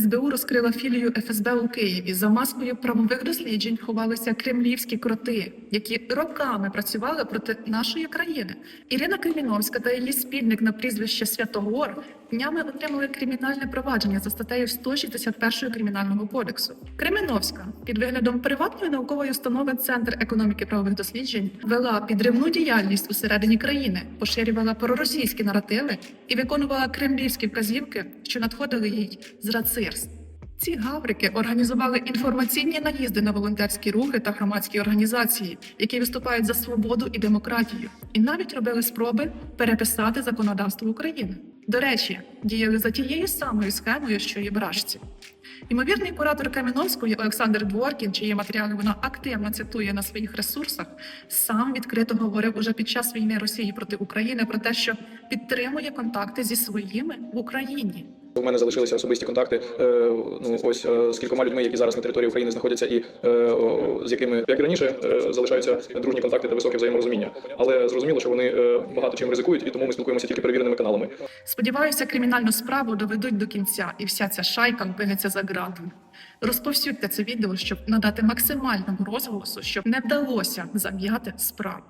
СБУ розкрила філію ФСБ у Києві. За маскою правових досліджень ховалися кремлівські кроти, які роками працювали проти нашої країни. Ірина Креміновська та її спільник на прізвище Святогор днями отримали кримінальне провадження за статтею 161 кримінального кодексу. Креміновська під виглядом приватної наукової установи Центр економіки правових досліджень вела підривну діяльність усередині країни, поширювала проросійські наративи і виконувала кремлівські вказівки, що надходили їй з рацирств. Ці гаврики організували інформаційні наїзди на волонтерські рухи та громадські організації, які виступають за свободу і демократію, і навіть робили спроби переписати законодавство України. До речі, діяли за тією самою схемою, що і бражці. Ймовірний куратор Кам'яновської Олександр Дворкін, чиї матеріали вона активно цитує на своїх ресурсах, сам відкрито говорив уже під час війни Росії проти України про те, що підтримує контакти зі своїми в Україні. У мене залишилися особисті контакти. е, Ну ось е, з кількома людьми, які зараз на території України знаходяться, і е, з якими як і раніше залишаються дружні контакти та високе взаєморозуміння. Але зрозуміло, що вони багато чим ризикують, і тому ми спілкуємося тільки перевіреними каналами. Сподіваюся, кримінальну справу доведуть до кінця, і вся ця шайка опиниться за ґратами. Розповсюдьте це відео, щоб надати максимального розголосу, щоб не вдалося зам'яти справу.